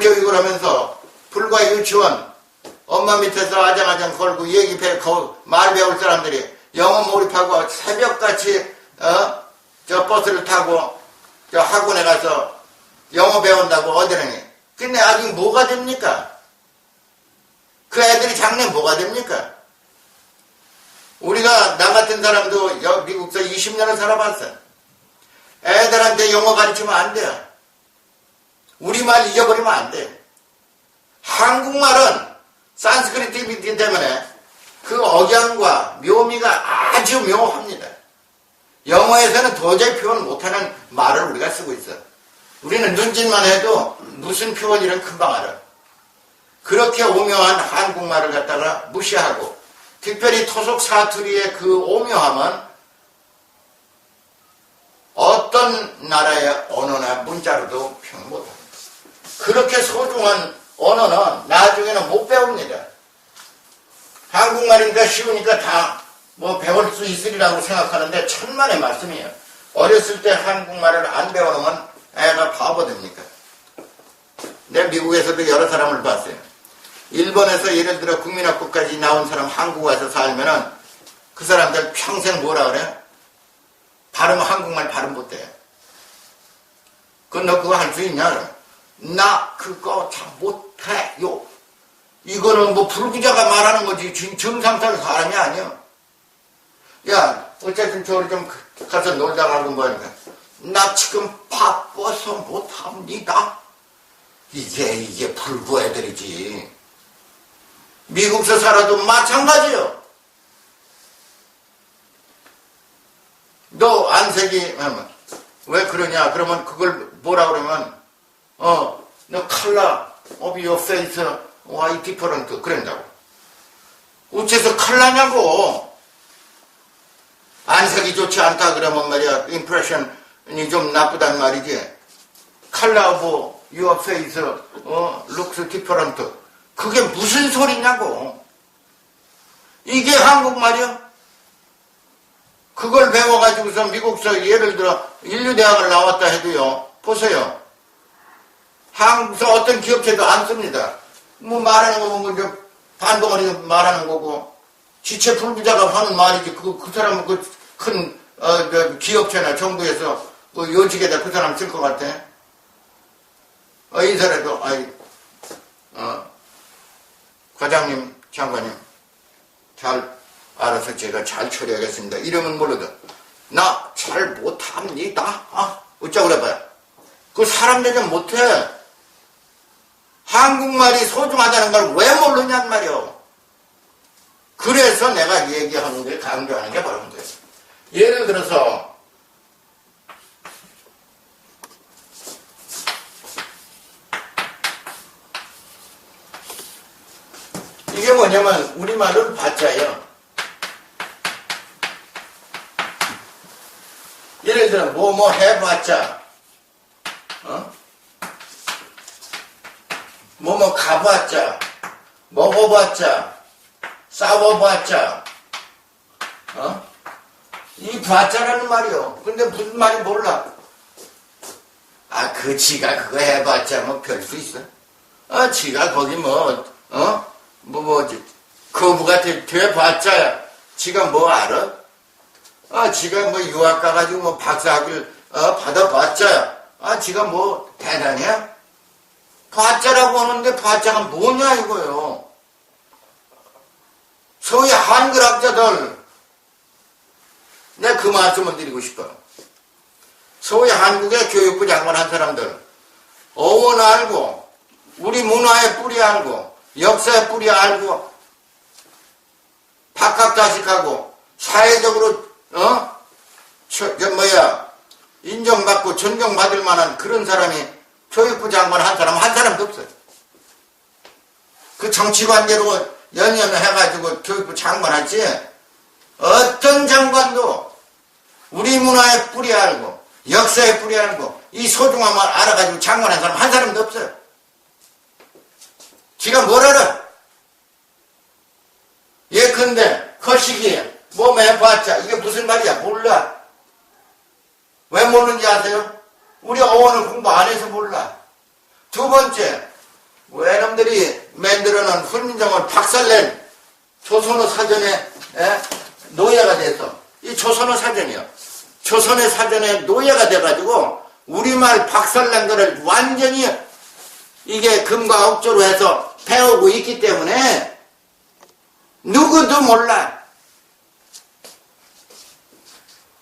교육을 하면서 불과 유치원 엄마 밑에서 아장아장 걸고 얘기 배, 거, 말 배울 사람들이 영어 몰입하고 새벽같이 어? 저 버스를 타고 저 학원에 가서 영어 배운다고 어디는 근데 아직 뭐가 됩니까? 그 애들이 장래 뭐가 됩니까? 우리가 나 같은 사람도 여- 미국서 20년을 살아봤어. 애들한테 영어 가르치면 안 돼요. 우리말 잊어버리면 안 돼. 한국말은 산스크리트이기 때문에 그 억양과 묘미가 아주 묘합니다. 영어에서는 도저히 표현 못하는 말을 우리가 쓰고 있어. 우리는 눈짓만 해도 무슨 표현이란 금방 알아. 그렇게 오묘한 한국말을 갖다가 무시하고 특별히 토속 사투리의 그 오묘함은 어떤 나라의 언어나 문자로도 표현 못합니다. 그렇게 소중한 언어는 나중에는 못 배웁니다. 한국말이니까 쉬우니까 다 뭐 배울 수 있으리라고 생각하는데 천만의 말씀이에요. 어렸을 때 한국말을 안 배워놓으면 애가 바보 됩니까? 내 미국에서도 여러 사람을 봤어요. 일본에서 예를 들어 국민학교까지 나온 사람 한국 와서 살면은 그 사람들 평생 뭐라 그래? 발음 한국말 발음 못해. 그건 너 그거 할 수 있냐? 나 그거 참 못해요. 이거는 뭐 불구자가 말하는 거지 진- 정상적인 사람이 아니야. 야 어쨌든 저리 좀 가서 놀다 가고 뭐니까 나 지금 바빠서 못합니다. 이게 이게 불구 애들이지. 미국서 살아도 마찬가지요. 너 안색이 어, 왜 그러냐? 그러면 그걸 뭐라 그러면 어, 너 칼라 of your face why different 그런다고. 우체서 칼라냐고. 안색이 좋지 않다 그러면 말이야 임프레션이 좀 나쁘단 말이지. 칼라 of your face 어, looks different. 그게 무슨 소리냐고. 이게 한국말이야? 그걸 배워가지고서 미국서 예를 들어 인류대학을 나왔다 해도요. 보세요. 한국서 어떤 기업체도 안 씁니다. 뭐 말하는 거 보면 이제 반동아리 말하는 거고 지체 불구자가 하는 말이지. 그, 그 사람은 그큰 어, 저 기업체나 정부에서 그 요직에다 그 사람 쓸 것 같아. 어, 인사라도 아이 어, 과장님, 장관님 잘 알아서 제가 잘 처리하겠습니다. 이러면 몰라도 나 잘 못합니다. 아, 어쩌고 그래봐요. 그 사람 대접 못해. 한국말이 소중하다는 걸 왜 모르냔 말이오. 그래서 내가 얘기하는 게 강조하는 게 바로 거예요. 예를 들어서 이게 뭐냐면 우리말은 받자예요. 예를 들어 뭐뭐 해봤자 어? 뭐 뭐 가봤자 먹어봤자 싸워봤자 어? 이 봤자라는 말이요. 근데 무슨 말이 몰라. 아, 그 지가 그거 해봤자 뭐 별 수 있어? 아, 지가 거기 뭐, 어? 뭐, 뭐지. 거부가 돼, 돼봤자 지가 뭐 알아? 아, 지가 뭐 유학 가가지고 뭐 박사학위를 어, 받아봤자 아, 지가 뭐 대단해? 봤자라고 하는데 봤자가 뭐냐 이거요. 소위 한글학자들 내가 그 말씀을 드리고 싶어요. 소위 한국의 교육부 장관 한 사람들 어원 알고 우리 문화의 뿌리 알고 역사의 뿌리 알고 박학다식하고 사회적으로 어? 저, 저 뭐야 인정받고 존경받을 만한 그런 사람이 교육부 장관 한 사람 한 사람도 없어요. 그 정치관계로 연연해가지고 교육부 장관 하지 어떤 장관도 우리 문화의 뿌리 알고 역사의 뿌리 알고 이 소중함을 알아가지고 장관한 사람 한 사람도 없어요. 지가 뭘 알아? 예컨대 거시기에 뭐 해봤자 이게 무슨 말이야 몰라. 왜 모르는지 아세요? 우리 어원을 공부 안 해서 몰라. 두 번째 외놈들이 만들어놓은 훈민정을 박살낸 조선어 사전에 에? 노예가 돼서 이 조선어 사전이요. 조선의 사전에 노예가 돼가지고 우리말 박살난 거를 완전히 이게 금과 억조로 해서 배우고 있기 때문에 누구도 몰라.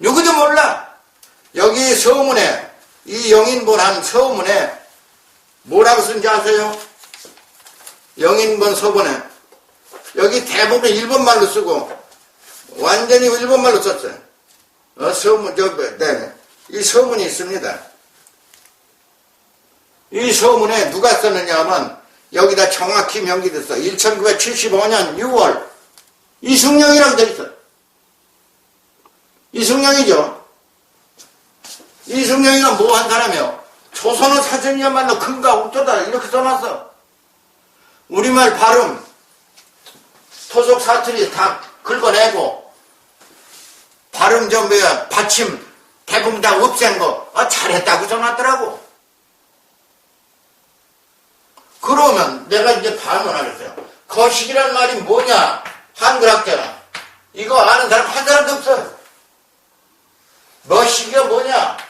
누구도 몰라. 여기 서문에 이 영인본한 서문에 뭐라고 쓴지 아세요? 영인본 서본에 여기 대부분 일본말로 쓰고 완전히 일본말로 썼어요. 어, 서문 저 네, 이 서문이 있습니다. 이 서문에 누가 썼느냐 하면 여기다 정확히 명기됐어. 1975년 6월 이승영이라고 돼 있어. 이승영이죠. 이승영이가 뭐한 사람이요? 조선어 사전이야말로 근가 없도다 이렇게 써놨어. 우리말 발음 토속 사투리 다 긁어내고 발음 좀 뭐야 받침 대부분 다 없앤 거 아, 잘했다고 써놨더라고. 그러면 내가 이제 반문하겠어요. 거식이란 말이 뭐냐? 한글학자가 이거 아는 사람 한 사람도 없어. 머시기가 뭐냐?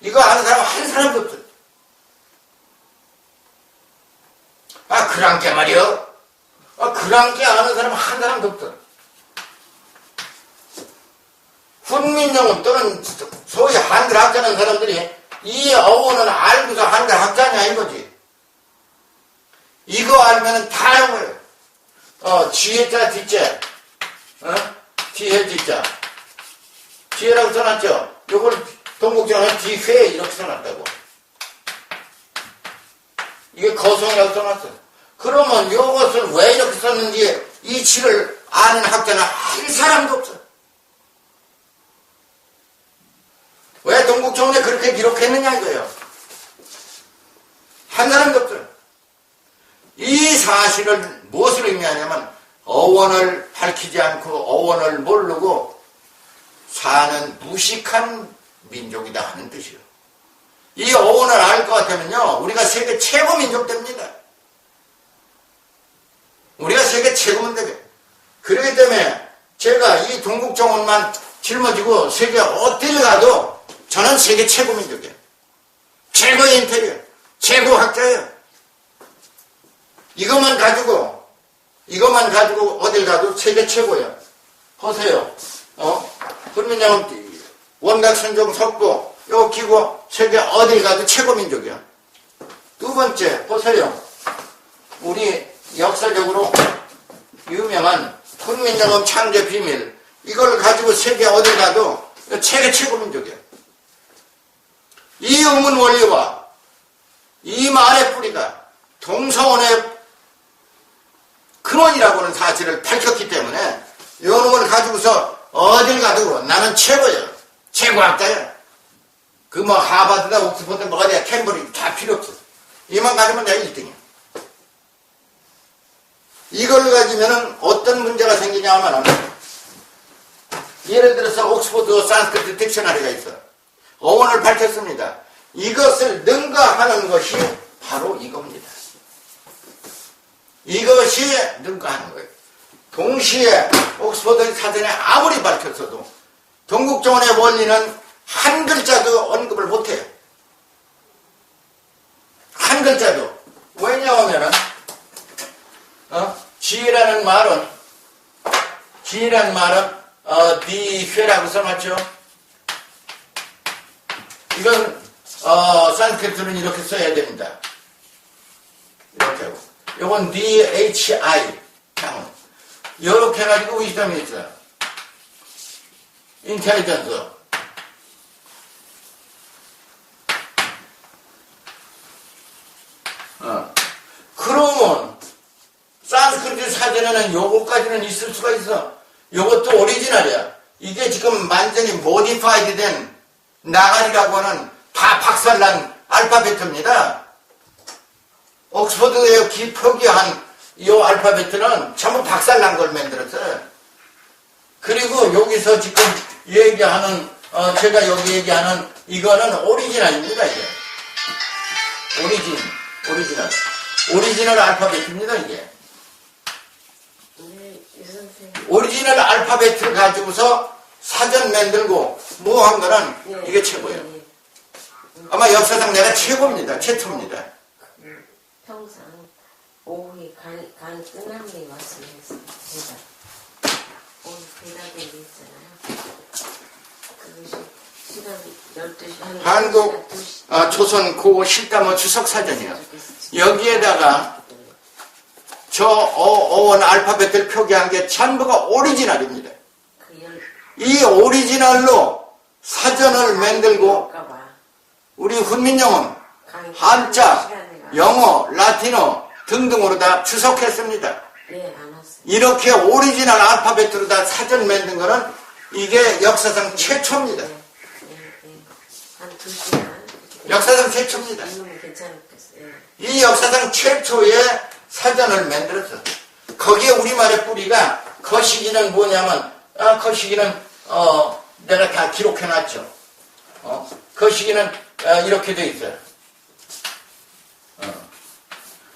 이거 아는 사람 한 사람도 없어. 아, 그랑께 말이요? 아, 그랑께 아는 사람 한 사람도 없어. 훈민정음 또는 소위 한글 학자는 사람들이 이 어원을 알고서 한글 학자냐 이거지. 이거 알면은 다 영어요. 어, 뒤에자, 뒤자. 어? 뒤에, 뒤자. 뒤에라고 써놨죠? 요걸 동국정은 뒤회 이렇게 써놨다고. 이게 거성이라고 써놨어. 그러면 요것을 왜 이렇게 썼는지 이치를 아는 학자는 한 사람도 없어. 왜 동국정원에 그렇게 기록했느냐 이거예요. 한 사람도 없어요. 이 사실을 무엇을 의미하냐면 어원을 밝히지 않고 어원을 모르고 사는 무식한 민족이다 하는 뜻이요. 이 어원을 알 것 같으면요, 우리가 세계 최고 민족 됩니다. 우리가 세계 최고 민족 돼. 그렇기 때문에 제가 이 동국정원만 짊어지고 세계 어딜 가도 저는 세계 최고 민족이에요. 최고의 인테리어, 최고 학자예요. 이것만 가지고, 이것만 가지고 어딜 가도 세계 최고야. 보세요. 어? 훈민정음 원각 선종 석고, 요 기고 세계 어딜 가도 최고 민족이야. 두 번째, 보세요. 우리 역사적으로 유명한 훈민정음 창제 비밀. 이걸 가지고 세계 어딜 가도 세계 최고 민족이야. 이 의문 원리와 이 말의 뿌리가 동서원의 근원이라고는 사실을 밝혔기 때문에 요놈을 가지고서 어딜 가도 나는 최고야. 최고 학자야. 그 뭐 하버드다 옥스퍼드 뭐가 돼 캠브리지 다 필요 없어. 이만 가지면 내가 1등이야. 이걸 가지면은 어떤 문제가 생기냐 하면은 예를 들어서 옥스퍼드 산스크리트 딕셔너리가 있어. 어원을 밝혔습니다. 이것을 능가하는 것이 바로 이겁니다. 이것이 능가하는 거예요. 동시에 옥스퍼드 사전에 아무리 밝혔어도 동국정원의 원리는 한 글자도 언급을 못해요. 한 글자도. 왜냐하면은, 어? 지혜라는 말은, 지혜라는 말은, 어, 니회라고 써놨죠? 이건, 어, 산스크리트는 이렇게 써야 됩니다. 이렇게 하고. 요건 DHI. 향. 이렇게 해가지고 의점이 있어요. 인텔리전스. 어. 그러면 산스크리트 사전에는 요거까지는 있을 수가 있어. 요것도 오리지널이야. 이게 지금 완전히 모디파이드 된 나가리라고 하는 다 박살난 알파벳입니다. 옥스퍼드에 기 표기한 이 알파벳은 전부 박살난 걸 만들었어요. 그리고 여기서 지금 얘기하는 어, 제가 여기 얘기하는 이거는 오리지널입니다. 이게 오리진 오리지널. 오리지널 알파벳입니다, 이게. 오리지널 알파벳을 가지고서 사전 만들고 뭐 한 거는 네, 이게 최고예요. 네, 네. 아마 역사상 내가 최고입니다. 최초입니다. 그 평상 오후에 강의, 강의 끝나면 왔으면 했어요. 대답. 오늘 대답이 있잖아요. 그것이 시간 12시, 한 한국 2시. 아, 조선 고 실담어 주석 사전이요. 여기에다가 저 어, 어원 알파벳을 표기한 게 전부가 오리지널입니다. 이 오리지널로 사전을 만들고. 우리 훈민영은 한자, 영어, 라틴어 등등으로 다 주석했습니다. 네. 이렇게 오리지널 알파벳으로 다 사전 만든 거는 이게 역사상 최초입니다. 한 2시간. 역사상 최초입니다. 네. 이 역사상 최초의 사전을 만들었어. 거기에 우리말의 뿌리가 거시기는 뭐냐면 아, 거시기는 어, 내가 다 기록해놨죠. 어? 거시기는 어, 이렇게 돼 있어요. 어.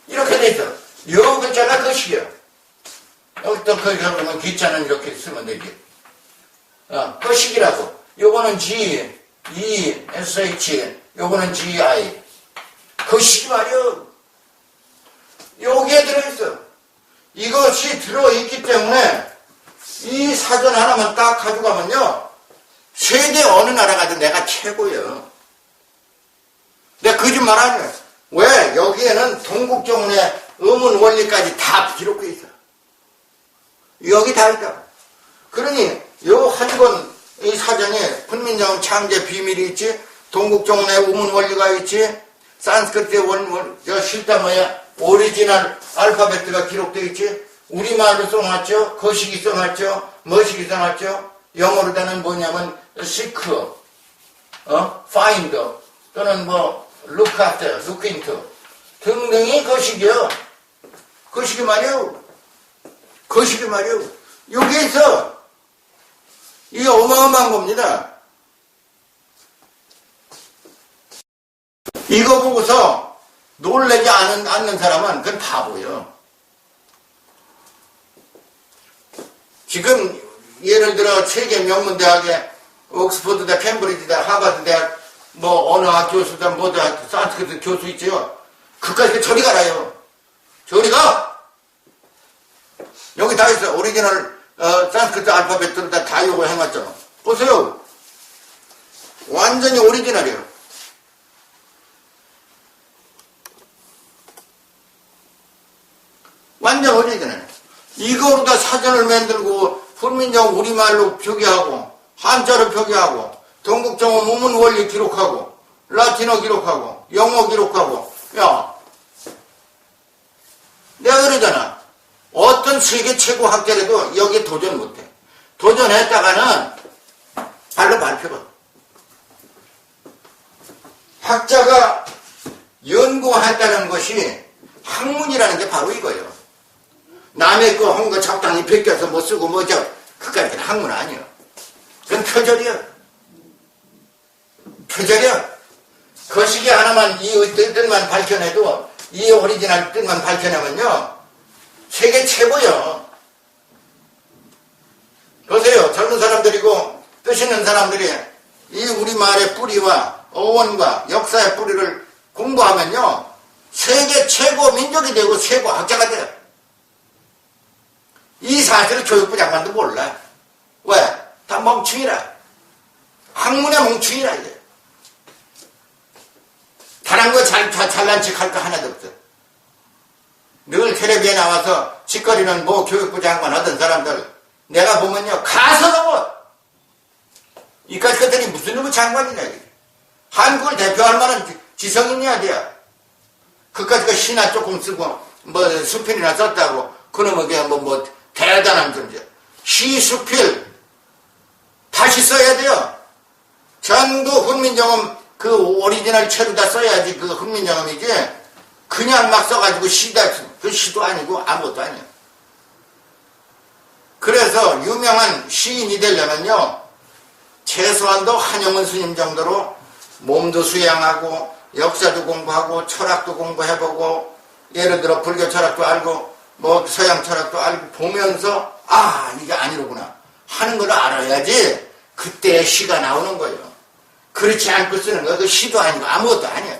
이렇게 돼 있어. 요 글자가 거시기야. 여기 또 거기 가면 기자는 이렇게 쓰면 되지. 어, 거시기라고. 요거는 G, E, SH, 요거는 GI. 거시기 말이야. 여기에 들어있어. 이것이 들어있기 때문에 이 사전 하나만 딱 가져가면요. 세계 어느 나라 가도 내가 최고예요. 내가 거짓말 안 해. 왜? 여기에는 동국정운의 음운 원리까지 다 기록돼 있어. 여기 다 있다. 그러니 요 한 권 이 사전에 훈민정 창제 비밀이 있지, 동국정운의 음운 원리가 있지, 산스크리트의 원, 원, 저 실다 뭐야, 오리지널 알파벳가 기록되어 있지, 우리말로 써놨죠, 거시기 써놨죠, 머시기 써놨죠, 영어로 다는 뭐냐면, seek, 어, find, 또는 뭐, look after, look into, 등등이 거시기요. 거시기 말이요. 거시기 말이요. 여기에서, 이게 어마어마한 겁니다. 이거 보고서 놀래지 않은, 않는 사람은 그건 바보예요. 지금 예를 들어 세계 명문대학에 옥스퍼드다, 캠브리지다, 하버드대학, 뭐 어느 학 교수다, 뭐다, 산스크리트 교수 있죠. 그까지 저리 가라요. 저리 가! 여기 다 있어. 오리지널 어, 산스크리트 알파벳들을 다, 다 요걸 해놨잖아. 보세요. 완전히 오리지널이에요. 완전 오리지널. 이거로 다 사전을 만들고 훈민정 우리말로 표기하고 한자로 표기하고 동국정어 문문 원리 기록하고 라틴어 기록하고 영어 기록하고 야 내가 그러잖아. 어떤 세계 최고 학자라도 여기에 도전 못해. 도전했다가는 발로 발표가. 학자가 연구했다는 것이 학문이라는 게 바로 이거예요. 남의 거 한 거 적당히 베껴서 뭐 쓰고 뭐저 그까지는 학문 아니야. 그건 표절이야. 표절이야. 거시기 하나만 이 뜻만 밝혀내도 이 오리지널 뜻만 밝혀내면요 세계 최고요. 보세요. 젊은 사람들이고 뜻 있는 사람들이 이 우리말의 뿌리와 어원과 역사의 뿌리를 공부하면요 세계 최고 민족이 되고 최고 학자가 돼요. 이 사실을 교육부 장관도 몰라. 왜? 다 멍충이라. 학문의 멍충이라 이게. 다른 거 잘, 잘, 잘난 척 할 거 하나도 없어. 늘 텔레비에 나와서 짓거리는 뭐 교육부 장관 하던 사람들 내가 보면요 가서 넘어 이까지 것들이 무슨 놈의 장관이냐 이게. 한국을 대표할 만한 지- 지성인이야 돼야 그까지 그 시나 조금 쓰고 뭐 수필이나 썼다고 그냥 뭐, 뭐 대단한 존재. 시 수필. 다시 써야 돼요. 전부 훈민정음 그 오리지널 채로 다 써야지 그 훈민정음이지. 그냥 막 써가지고 시다 그 시도 아니고 아무것도 아니야 그래서 유명한 시인이 되려면요. 최소한도 한영은 스님 정도로 몸도 수양하고 역사도 공부하고 철학도 공부해보고 예를 들어 불교 철학도 알고 뭐 서양 철학도 알고 보면서 아 이게 아니로구나 하는 걸 알아야지 그때 시가 나오는 거예요. 그렇지 않고 쓰는 거 그 시도 아니고 아무것도 아니야.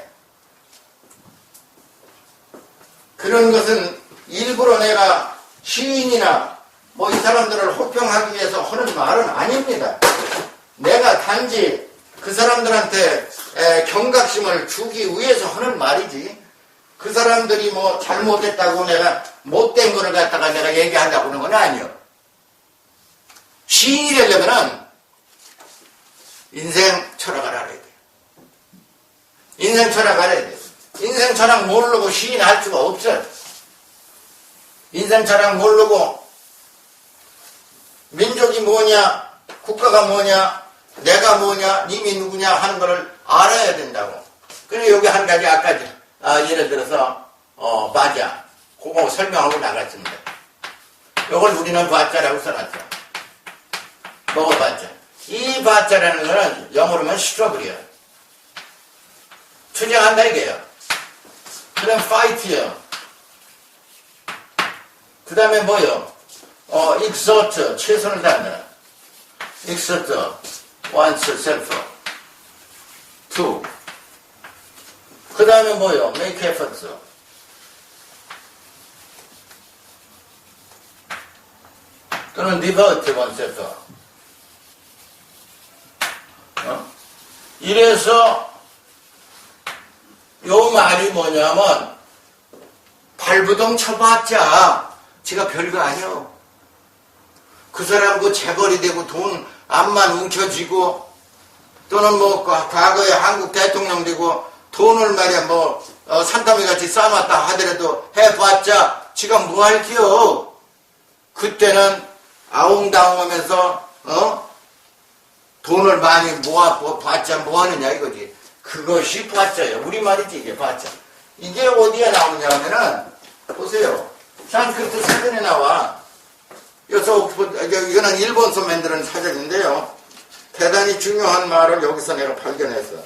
그런 것은 일부러 내가 시인이나 뭐 이 사람들을 호평하기 위해서 하는 말은 아닙니다. 내가 단지 그 사람들한테 에, 경각심을 주기 위해서 하는 말이지. 그 사람들이 뭐 잘못했다고 내가 못된 거를 갖다가 내가 얘기하려고 하는 건 아니요. 시인이 되려면은 인생 철학을 알아야 돼. 인생 철학 알아야 돼. 인생 철학 모르고 시인 할 수가 없어. 인생 철학 모르고 민족이 뭐냐, 국가가 뭐냐, 내가 뭐냐, 님이 누구냐 하는 거를 알아야 된다고. 그래 여기 한 가지 아까 아, 예를 들어서 어 맞아. 그거 설명하고 나갔습니다. 이걸 우리는 바자라고 써놨어. 먹어봤자. 이 바자라는 거는 영어로면 스트러블이야. 투쟁한다 이게요. 그 다음 파이트요. 그 다음에 뭐요? 어, exert, 최선을 다한다. exert, one's self. to. 그 다음에 뭐요? make efforts. 또는 devote oneself. 어? 이래서 요 말이 뭐냐면 발부동 쳐봤자 지가 별거 아니요. 그 사람 그 재벌이 되고 돈 암만 움켜쥐고 또는 뭐 과- 과거에 한국 대통령 되고 돈을 말이야 뭐 어, 산더미 같이 쌓아놨다 하더라도 해봤자 지가 뭐 할게요. 그때는 아웅다웅하면서 어 돈을 많이 모아 뭐 봤자 뭐 하느냐 이거지. 그것이 봤자예요. 우리 말이지 이게 봤자. 이게 어디에 나오냐면은 보세요. 산스크리트 사전에 나와. 여기서 여- 이거는 일본서 만드는 사전인데요. 대단히 중요한 말을 여기서 내가 발견했어.